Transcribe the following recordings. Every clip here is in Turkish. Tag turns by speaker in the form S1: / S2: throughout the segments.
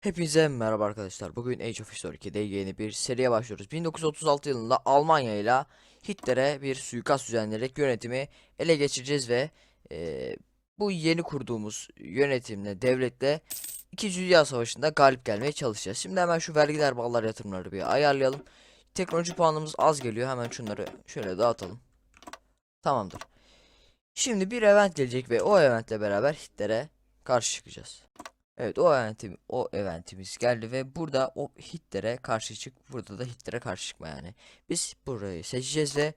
S1: Hepinize merhaba arkadaşlar. Bugün Age of History 2'de yeni bir seriye başlıyoruz. 1936 yılında Almanya ile Hitler'e bir suikast düzenleyerek yönetimi ele geçireceğiz ve eee, bu yeni kurduğumuz yönetimle, devletle 2. Dünya Savaşı'nda galip gelmeye çalışacağız. Şimdi hemen şu vergiler, ballar, yatırımları bir ayarlayalım. Teknoloji puanımız az geliyor. Hemen şunları şöyle dağıtalım. Tamamdır. Şimdi bir event gelecek ve o eventle beraber Hitler'e karşı çıkacağız. Evet o eventim o eventimiz geldi ve burada o Hitler'e karşı çık burada da Hitler'e karşı çıkma yani. Biz burayı seçeceğiz ve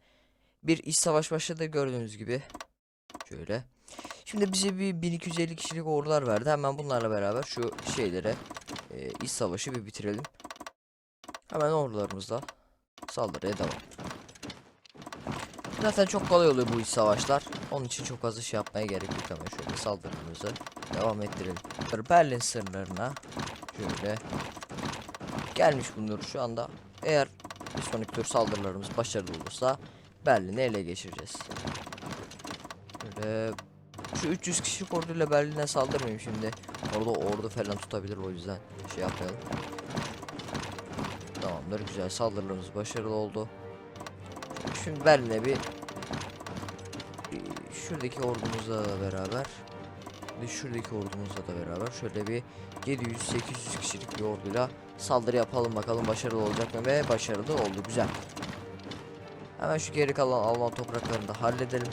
S1: bir iç savaş başladı gördüğünüz gibi. Şöyle. Şimdi bize bir 1250 kişilik ordular verdi. Hemen bunlarla beraber şu şeylere e, iç savaşı bir bitirelim. Hemen ordularımızla saldırıya devam. Zaten çok kolay oluyor bu iç savaşlar. Onun için çok fazla şey yapmaya gerek yok hemen şöyle saldırımızı devam ettirelim. Berlin sınırlarına şöyle gelmiş bunlar şu anda. Eğer bir sonraki tur saldırılarımız başarılı olursa Berlin'i ele geçireceğiz. Böyle şu 300 kişilik orduyla Berlin'e saldırmayayım şimdi. Orada ordu falan tutabilir o yüzden şey yapmayalım. Tamamdır güzel saldırılarımız başarılı oldu. Şimdi Berlin'e bir şuradaki ordumuzla da beraber ve şuradaki ordumuzla da beraber şöyle bir 700-800 kişilik bir orduyla saldırı yapalım bakalım başarılı olacak mı ve başarılı oldu güzel. Hemen şu geri kalan Alman topraklarını da halledelim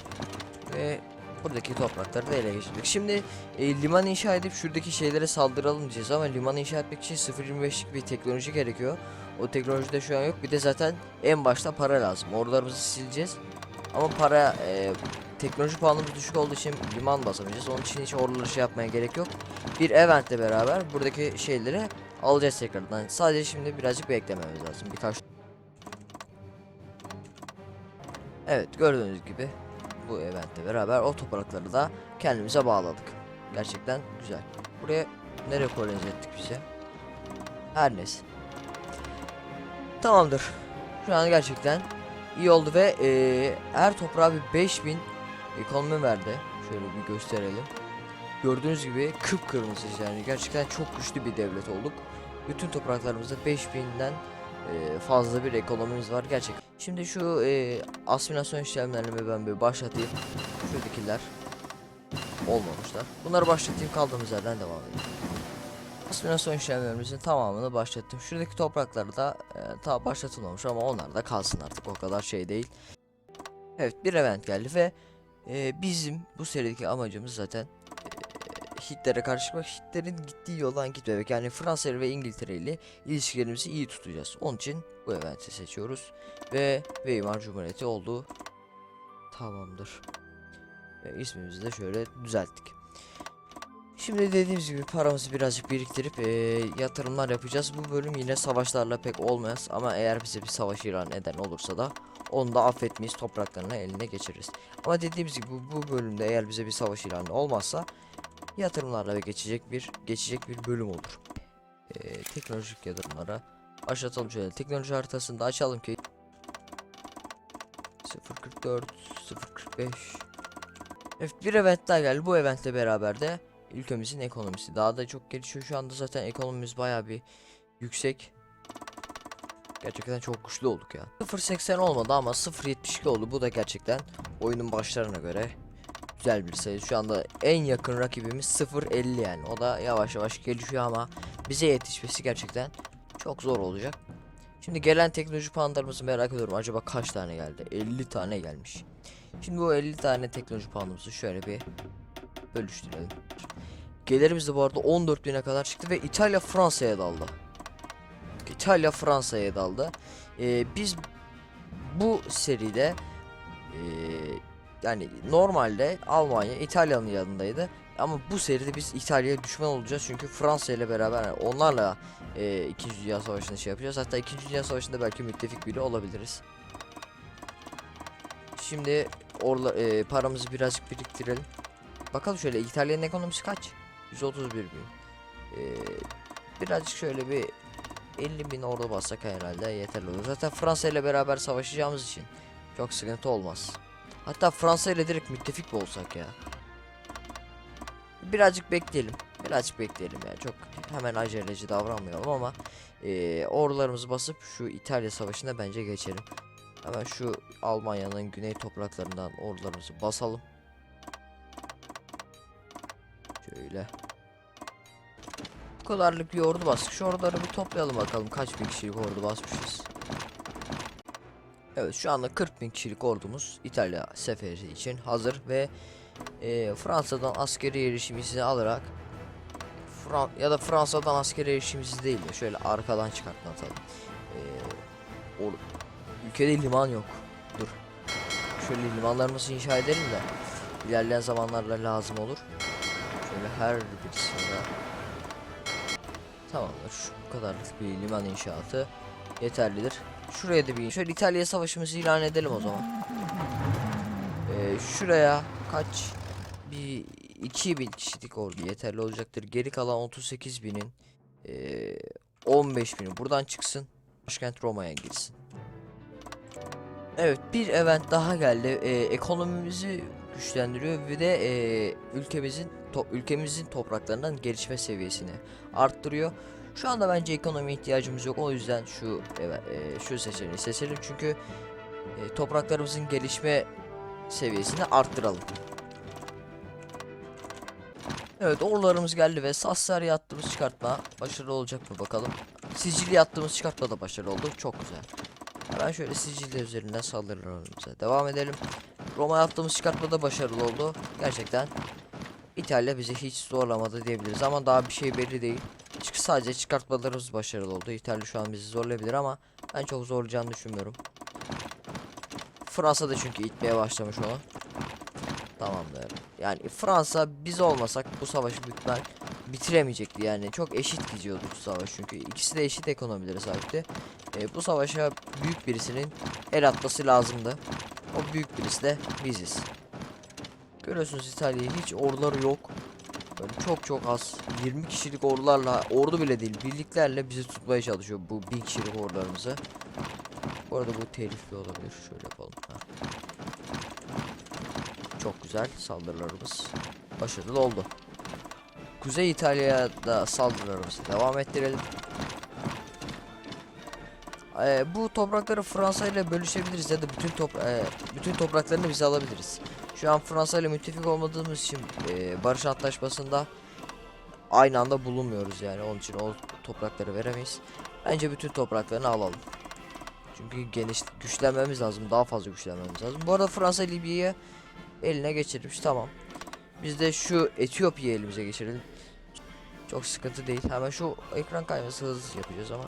S1: ve buradaki toprakları da ele geçirdik. Şimdi e, liman inşa edip şuradaki şeylere saldıralım diyeceğiz ama liman inşa etmek için 0.25'lik bir teknoloji gerekiyor. O teknoloji de şu an yok. Bir de zaten en başta para lazım. Ordularımızı sileceğiz. Ama para e, teknoloji puanımız düşük olduğu için liman basamayacağız. Onun için hiç oraları şey yapmaya gerek yok. Bir eventle beraber buradaki şeyleri alacağız tekrardan. Sadece şimdi birazcık beklememiz lazım. Birkaç Evet gördüğünüz gibi bu eventle beraber o toprakları da kendimize bağladık. Gerçekten güzel. Buraya nereye kolonize ettik bize? Her neyse. Tamamdır. Şu an gerçekten iyi oldu ve eee, her toprağa bir 5000 ekonomi verdi. Şöyle bir gösterelim. Gördüğünüz gibi kıpkırmızı yani gerçekten çok güçlü bir devlet olduk. Bütün topraklarımızda 5000'den eee, fazla bir ekonomimiz var gerçek. Şimdi şu eee asimilasyon işlemlerini ben bir başlatayım. Şuradakiler olmamışlar. Bunları başlatayım kaldığımız yerden devam edelim. Asimilasyon işlemlerimizin tamamını başlattım. Şuradaki toprakları da e, ta başlatılmamış ama onlar da kalsın artık o kadar şey değil. Evet bir event geldi ve e, bizim bu serideki amacımız zaten e, Hitler'e karşı çıkmak. Hitler'in gittiği yoldan gitmemek. Yani Fransa ve İngiltere ile ilişkilerimizi iyi tutacağız. Onun için bu eventi seçiyoruz. Ve Weimar Cumhuriyeti oldu. Tamamdır. Ve ismimizi de şöyle düzelttik. Şimdi dediğimiz gibi paramızı birazcık biriktirip eee, yatırımlar yapacağız. Bu bölüm yine savaşlarla pek olmaz ama eğer bize bir savaş ilan eden olursa da onu da affetmeyiz topraklarını eline geçiririz. Ama dediğimiz gibi bu, bölümde eğer bize bir savaş ilanı olmazsa yatırımlarla geçecek bir geçecek bir bölüm olur. Eee, teknolojik yatırımlara başlatalım şöyle teknoloji haritasını da açalım ki 044 045 Evet bir event daha geldi. Bu eventle beraber de ülkemizin ekonomisi daha da çok gelişiyor. Şu anda zaten ekonomimiz baya bir yüksek. Gerçekten çok güçlü olduk ya. 0.80 olmadı ama 0.72 oldu. Bu da gerçekten oyunun başlarına göre güzel bir sayı. Şu anda en yakın rakibimiz 0.50 yani. O da yavaş yavaş gelişiyor ama bize yetişmesi gerçekten çok zor olacak. Şimdi gelen teknoloji puanlarımızı merak ediyorum. Acaba kaç tane geldi? 50 tane gelmiş. Şimdi bu 50 tane teknoloji puanımızı şöyle bir bölüştürelim. Gelirimiz de bu arada 14.000'e kadar çıktı ve İtalya Fransa'ya daldı. İtalya Fransa'ya daldı. Ee, biz bu seride ee, yani normalde Almanya İtalya'nın yanındaydı. Ama bu seride biz İtalya'ya düşman olacağız çünkü Fransa ile beraber onlarla e, 2. Dünya Savaşı'nda şey yapacağız. Hatta 2. Dünya Savaşı'nda belki müttefik bile olabiliriz. Şimdi orla, e, paramızı birazcık biriktirelim. Bakalım şöyle İtalya'nın ekonomisi kaç? 131 bin. Ee, birazcık şöyle bir 50 bin orada bassak herhalde yeterli olur. Zaten Fransa ile beraber savaşacağımız için çok sıkıntı olmaz. Hatta Fransa ile direkt müttefik mi olsak ya? Birazcık bekleyelim. Birazcık bekleyelim ya. Çok hemen aceleci davranmayalım ama eee ordularımızı basıp şu İtalya savaşına bence geçelim. Hemen şu Almanya'nın güney topraklarından ordularımızı basalım. Şöyle. Bu kadarlık bir ordu bastık. Şu orduları bir toplayalım bakalım kaç bin kişilik ordu basmışız. Evet şu anda 40 bin kişilik ordumuz İtalya seferi için hazır ve eee, Fransa'dan askeri erişim izni alarak Fran ya da Fransa'dan askeri erişim izni değil de şöyle arkadan çıkartma atalım. Eee, or- ülkede liman yok. Dur. Şöyle limanlarımızı inşa edelim de ilerleyen zamanlarda lazım olur. Şöyle her birisinde Tamamdır. Şu bu kadarlık bir liman inşaatı yeterlidir. Şuraya da bir şöyle İtalya savaşımızı ilan edelim o zaman. Ee, şuraya kaç bir 2000 kişilik ordu yeterli olacaktır. Geri kalan 38 binin ee, 15 bini buradan çıksın. Başkent Roma'ya girsin. Evet bir event daha geldi. Ee, ekonomimizi güçlendiriyor ve de ee, ülkemizin to- ülkemizin topraklarından gelişme seviyesini arttırıyor. Şu anda bence ekonomi ihtiyacımız yok. O yüzden şu evet, ee, şu seçeneği seçelim çünkü ee, topraklarımızın gelişme seviyesini arttıralım. Evet orlarımız geldi ve Sassari attığımız çıkartma başarılı olacak mı bakalım. Sicilya attığımız çıkartma da başarılı oldu. Çok güzel. Hemen şöyle Sicilya üzerinden saldırılarımıza devam edelim. Roma yaptığımız çıkartma da başarılı oldu. Gerçekten İtalya bizi hiç zorlamadı diyebiliriz ama daha bir şey belli değil. Çünkü sadece çıkartmalarımız başarılı oldu. İtalya şu an bizi zorlayabilir ama ben çok zorlayacağını düşünmüyorum. Fransa da çünkü itmeye başlamış onu. Tamamdır. Yani Fransa biz olmasak bu savaşı büyük ihtimal bitiremeyecekti yani. Çok eşit gidiyordu bu savaş çünkü ikisi de eşit ekonomilere sahipti. E, bu savaşa büyük birisinin el atması lazımdı. O büyük birisi de biziz. Görüyorsunuz İtalya'yı hiç orduları yok. Böyle çok çok az 20 kişilik ordularla ordu bile değil birliklerle bizi tutmaya çalışıyor bu 1000 kişilik ordularımızı. Bu arada bu telifli olabilir. Şöyle yapalım. Ha. Çok güzel saldırılarımız başarılı oldu. Kuzey İtalya'ya da saldırılarımızı devam ettirelim. Ee, bu toprakları Fransa ile bölüşebiliriz ya da bütün top e, bütün topraklarını biz alabiliriz. Şu an Fransa ile müttefik olmadığımız için e, barış antlaşmasında aynı anda bulunmuyoruz yani onun için o toprakları veremeyiz. Bence bütün topraklarını alalım. Çünkü geniş güçlenmemiz lazım. Daha fazla güçlenmemiz lazım. Bu arada Fransa Libya'yı eline geçirmiş. Tamam. Biz de şu Etiyopya'yı elimize geçirelim. Çok sıkıntı değil. Hemen şu ekran kayması hızlı yapacağız ama.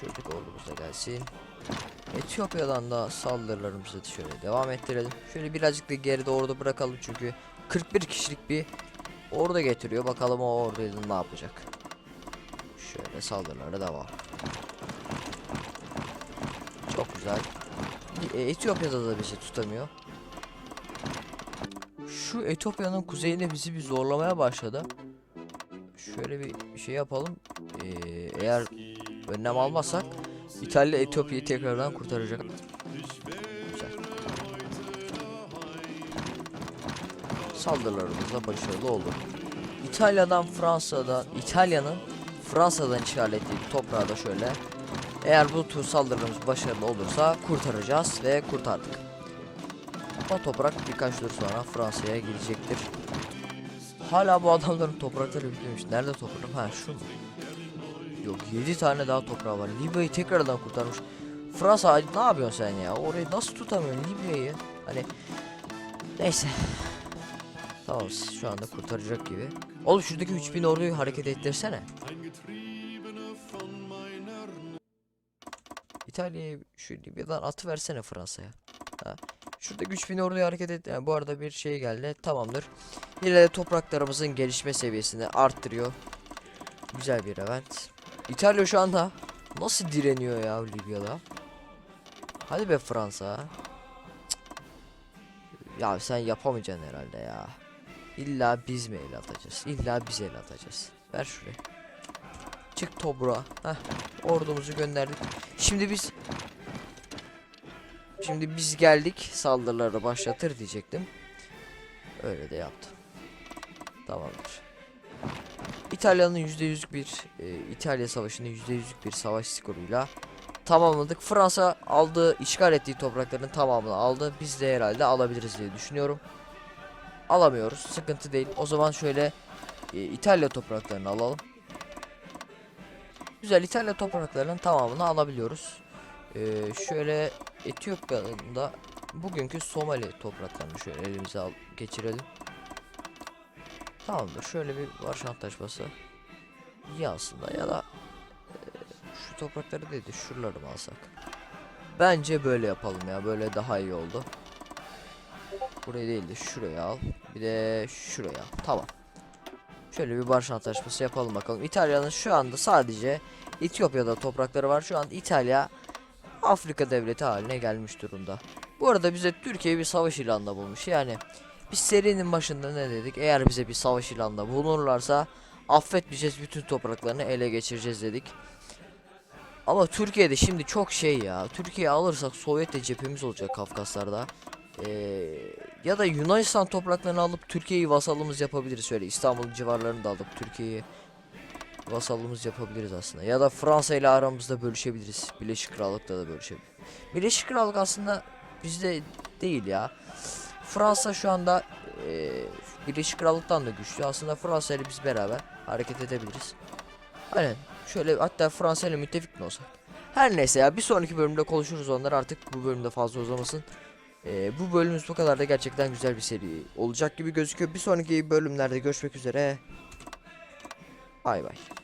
S1: Şuradaki ordumuz da gelsin. Etiyopya'dan da saldırılarımızı şöyle devam ettirelim. Şöyle birazcık da geride orada bırakalım çünkü 41 kişilik bir ordu getiriyor. Bakalım o orduyla ne yapacak. Şöyle saldırılara devam. Çok güzel. E, Etiyopya'da da bizi tutamıyor. Şu Etiyopya'nın kuzeyinde bizi bir zorlamaya başladı. Şöyle bir şey yapalım. Ee, eğer önlem almazsak İtalya Etiyopya'yı tekrardan kurtaracak. Güzel. Saldırılarımız da başarılı oldu. İtalya'dan Fransa'dan İtalya'nın Fransa'dan işgal ettiği toprağı da şöyle eğer bu tür saldırılarımız başarılı olursa kurtaracağız ve kurtardık. O toprak birkaç tur sonra Fransa'ya girecektir. Hala bu adamların toprakları bitmemiş. Nerede toprak? Ha şu? Yok 7 tane daha toprağı var. Libya'yı tekrardan kurtarmış. Fransa ne yapıyorsun sen ya? Orayı nasıl tutamıyorsun Libya'yı? Hani neyse. Tamam şu anda kurtaracak gibi. Oğlum şuradaki 3000 orduyu hareket ettirsene. İtalya'ya şu Libya'dan atı versene Fransa'ya. Şurada güç bin orduyu hareket et. Yani bu arada bir şey geldi. Tamamdır. Yine de topraklarımızın gelişme seviyesini arttırıyor. Güzel bir event. İtalya şu anda nasıl direniyor ya Libya'da? Hadi be Fransa. Ya sen yapamayacaksın herhalde ya. İlla biz mi el atacağız? İlla biz el atacağız. Ver şuraya. Çık Tobra. Heh. Ordumuzu gönderdik. Şimdi biz Şimdi biz geldik saldırıları başlatır diyecektim. Öyle de yaptım. Tamamdır. İtalya'nın %100'lük bir e, İtalya Savaşı'nı %100'lük bir savaş skoruyla tamamladık. Fransa aldığı, işgal ettiği toprakların tamamını aldı. Biz de herhalde alabiliriz diye düşünüyorum. Alamıyoruz. Sıkıntı değil. O zaman şöyle e, İtalya topraklarını alalım. Güzel İtalya topraklarının tamamını alabiliyoruz. E, şöyle Etiyopya'nın da bugünkü Somali topraklarını şöyle elimize al geçirelim. Tamamdır. Şöyle bir Varşa Antlaşması. İyi aslında ya da e, şu toprakları değil de şuraları mı alsak? Bence böyle yapalım ya. Böyle daha iyi oldu. Burayı değil de şuraya al. Bir de şuraya al. Tamam. Şöyle bir barış antlaşması yapalım bakalım. İtalya'nın şu anda sadece Etiyopya'da toprakları var. Şu an İtalya Afrika devleti haline gelmiş durumda. Bu arada bize Türkiye bir savaş ilanında bulmuş. Yani biz serinin başında ne dedik? Eğer bize bir savaş ilanında bulunurlarsa affetmeyeceğiz bütün topraklarını ele geçireceğiz dedik. Ama Türkiye'de şimdi çok şey ya. Türkiye alırsak Sovyet'le cephemiz olacak Kafkaslar'da. Ee, ya da Yunanistan topraklarını alıp Türkiye'yi vasalımız yapabiliriz. Şöyle İstanbul civarlarını da alıp Türkiye'yi vasallığımız yapabiliriz aslında. Ya da Fransa ile aramızda bölüşebiliriz. Birleşik Krallık'ta da bölüşebiliriz. Birleşik Krallık aslında bizde değil ya. Fransa şu anda e, Birleşik Krallık'tan da güçlü. Aslında Fransa ile biz beraber hareket edebiliriz. Aynen. Şöyle hatta Fransa ile müttefik mi olsak? Her neyse ya bir sonraki bölümde konuşuruz onları artık bu bölümde fazla uzamasın. E, bu bölümümüz bu kadar da gerçekten güzel bir seri olacak gibi gözüküyor. Bir sonraki bölümlerde görüşmek üzere. Bay bay.